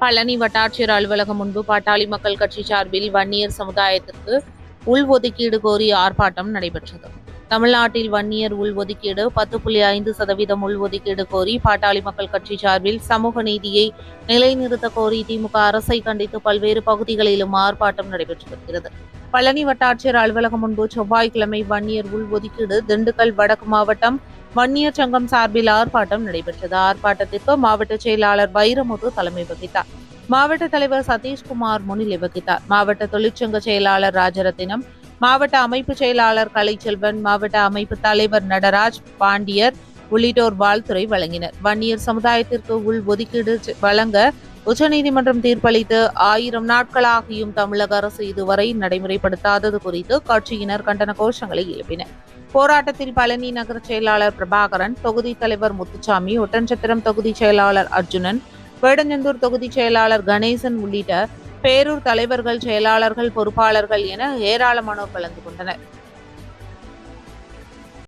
பழனி வட்டாட்சியர் அலுவலகம் முன்பு பாட்டாளி மக்கள் கட்சி சார்பில் வன்னியர் சமுதாயத்திற்கு உள்ஒதுக்கீடு கோரி ஆர்ப்பாட்டம் நடைபெற்றது. தமிழ்நாட்டில் வன்னியர் உள்ஒதுக்கீடு பத்து புள்ளி ஐந்து சதவீதம் உள்ஒதுக்கீடு கோரி பாட்டாளி மக்கள் கட்சி சார்பில் சமூக நீதியை நிலைநிறுத்த கோரி திமுக அரசை கண்டித்து பல்வேறு பகுதிகளிலும் ஆர்ப்பாட்டம் நடைபெற்று வருகிறது. பழனி வட்டாட்சியர் அலுவலகம் முன்பு செவ்வாய்க்கிழமை வன்னியர் உள்ஒதுக்கீடு திண்டுக்கல் வடக்கு மாவட்டம் வன்னியர் சங்கம் சார்பில் ஆர்ப்பாட்டம் நடைபெற்றது. ஆர்ப்பாட்டத்திற்கு மாவட்ட செயலாளர் வைரமுத்து தலைமை வகித்தார். மாவட்ட தலைவர் சதீஷ்குமார் முன்னிலை வகித்தார். மாவட்ட தொழிற்சங்க செயலாளர் ராஜரத்தினம் மாவட்ட அமைப்பு செயலாளர் கலைச்செல்வன் மாவட்ட அமைப்பு தலைவர் நடராஜ் பாண்டியர் உள்ளிட்டோர் வாழ்த்துறை வழங்கினர். வன்னியர் சமுதாயத்திற்கு உள் ஒதுக்கீடு வழங்க உச்சநீதிமன்றம் தீர்ப்பளித்து ஆயிரம் நாட்களாகியும் தமிழக அரசு இதுவரை நடைமுறைப்படுத்தாதது குறித்து கட்சியினர் கண்டன கோஷங்களை எழுப்பினர். போராட்டத்தில் பழனி நகர செயலாளர் பிரபாகரன் தொகுதி தலைவர் முத்துசாமி ஒட்டன்சத்திரம் தொகுதி செயலாளர் அர்ஜுனன் வேடஞ்சந்தூர் தொகுதி செயலாளர் கணேசன் உள்ளிட்ட பேரூர் தலைவர்கள் செயலாளர்கள் பொறுப்பாளர்கள் என ஏராளமானோர் கலந்து கொண்டனர்.